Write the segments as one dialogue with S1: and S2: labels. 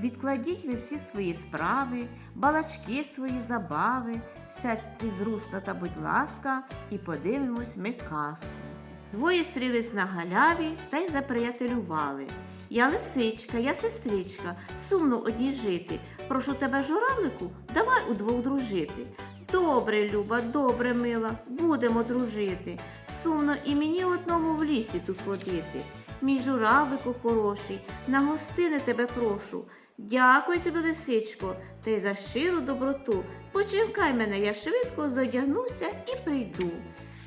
S1: відкладіть ви всі свої справи, балачки свої забави, сядьте зручно та будь ласка, і подивимось ми казку. Двоє стрілись на галяві та й заприятелювали. Я лисичка, я сестричка, сумно одній жити. Прошу тебе, журавлику, давай удвох дружити. Добре, Люба, добре, мила, будемо дружити. Сумно і мені одному в лісі тут ходити. Мій журавлику хороший, на гостини тебе прошу. Дякую тобі, лисичко, й за щиру доброту. Почекай мене, я швидко зодягнуся і прийду.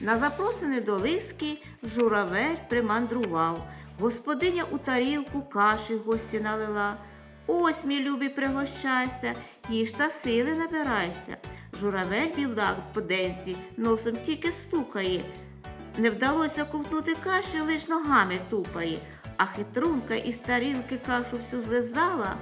S1: На запросини до лиски журавель примандрував. Господиня у тарілку каші гості налила. Ось, мій любий, пригощайся, їж та сили набирайся. Журавель білак по денці носом тільки стукає. Не вдалося ковтнути каші, лиш ногами тупає, а хитрунка із тарілки кашу всю злизала.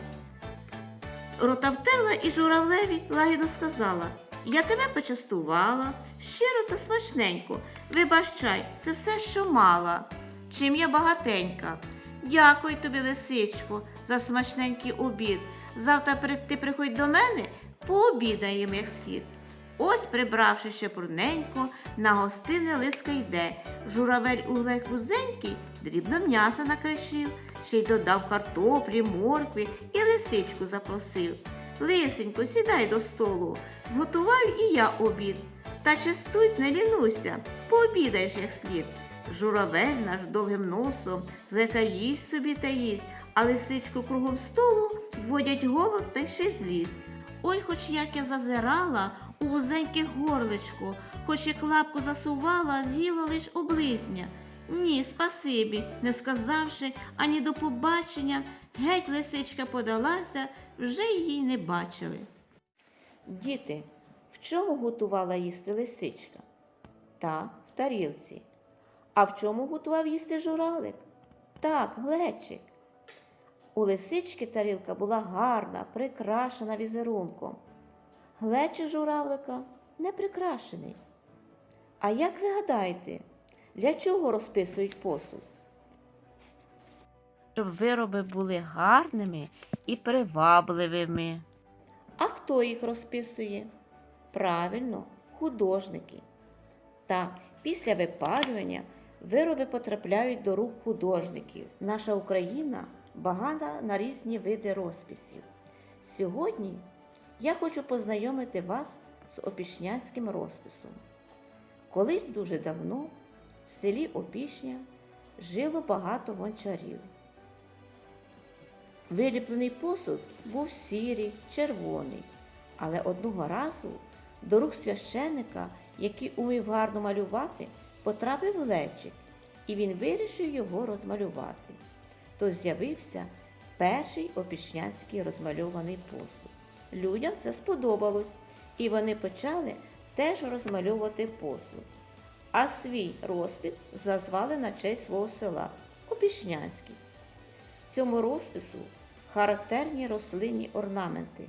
S1: Рота втерла і журавлеві лагідно сказала Я тебе почастувала, щиро та смачненько. Вибачай, це все, що мала. Чим я багатенька. Дякую тобі, лисичко, за смачненький обід. Завтра ти приходь до мене, пообідаємо, як схід. Ось, прибравши ще пурненько, на гостини лиска йде. Журавель у вузенький дрібно м'яса накришив, ще й додав картоплі, моркви і лисичку запросив. Лисенько, сідай до столу, зготував і я обід. Та частуй, не лінуйся, пообідаєш як слід. Журавель наш довгим носом злета їсть собі та їсть, а лисичку кругом столу вводять голод та ще зліз. Ой, хоч як я зазирала у вузеньке горличко, хоч як лапку засувала, з'їла лиш облизня. Ні, спасибі, не сказавши ані до побачення, геть лисичка подалася, вже її не бачили. Діти, в чому готувала їсти лисичка? Та в тарілці. А в чому готував їсти журавлик? Так, глечик. У лисички тарілка була гарна, прикрашена візерунком. Глечик журавлика не прикрашений. А як ви гадаєте, для чого розписують посуд? Щоб вироби були гарними і привабливими. А хто їх розписує? Правильно, художники. Та після випалювання вироби потрапляють до рук художників. Наша Україна багата на різні види розписів. Сьогодні я хочу познайомити вас з опішнянським розписом. Колись дуже давно в селі Опішня жило багато гончарів. Виліплений посуд був сірий, червоний, але одного разу до рук священика, який умів гарно малювати, потрапив глечик, і він вирішив його розмалювати. То з'явився перший опішнянський розмальований посуд. Людям це сподобалось, і вони почали теж розмальовувати посуд. А свій розпис зазвали на честь свого села Опішнянський. Цьому розпису характерні рослинні орнаменти,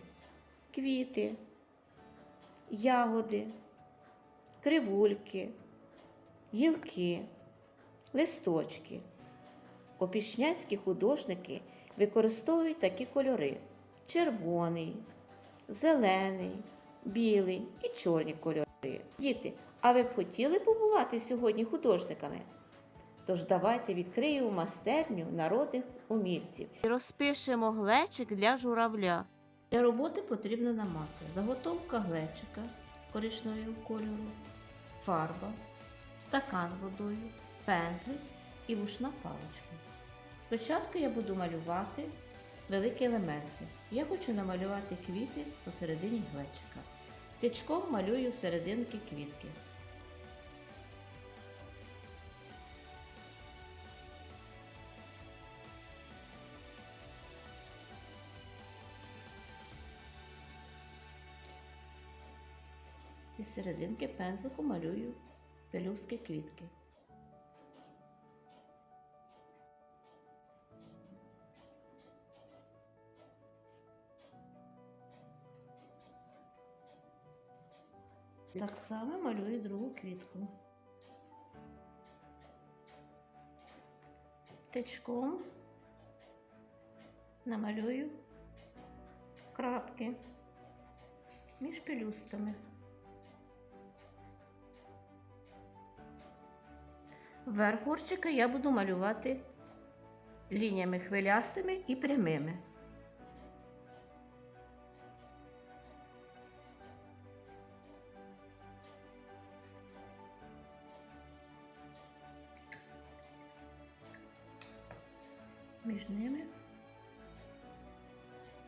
S1: квіти, ягоди, кривульки, гілки, листочки. Опішнянські художники використовують такі кольори: червоний, зелений, білий і чорні кольори. Діти, а ви б хотіли побувати сьогодні художниками? Тож давайте відкриємо майстерню народних умільців. Розпишемо глечик для журавля. Для роботи потрібно намати заготовка глечика коричневого кольору, фарба, стакан з водою, пензлик і вушна паличка. Спочатку я буду малювати великі елементи. Я хочу намалювати квіти посередині глечика. Тичком малюю серединки квітки. Із серединки пензлику малюю пелюстки квітки. Так само малюю другу квітку. Тичком намалюю крапки між пелюстками. Верх горщика я буду малювати лініями хвилястими і прямими. Між ними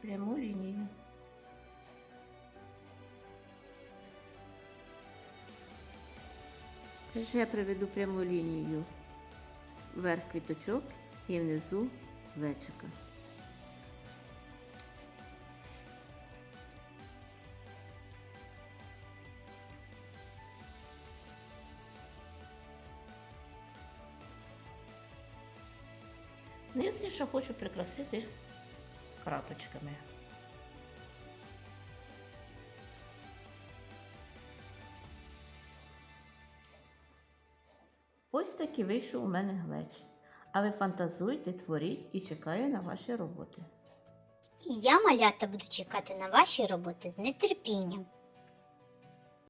S1: пряму лінію. Ще приведу пряму лінію вверх квіточок і внизу глечика. Низ ще хочу прикрасити крапочками. Ось такий вийшов у мене глеч. А ви фантазуйте, творіть і чекаю на ваші роботи.
S2: Я, малята, буду чекати на ваші роботи з нетерпінням.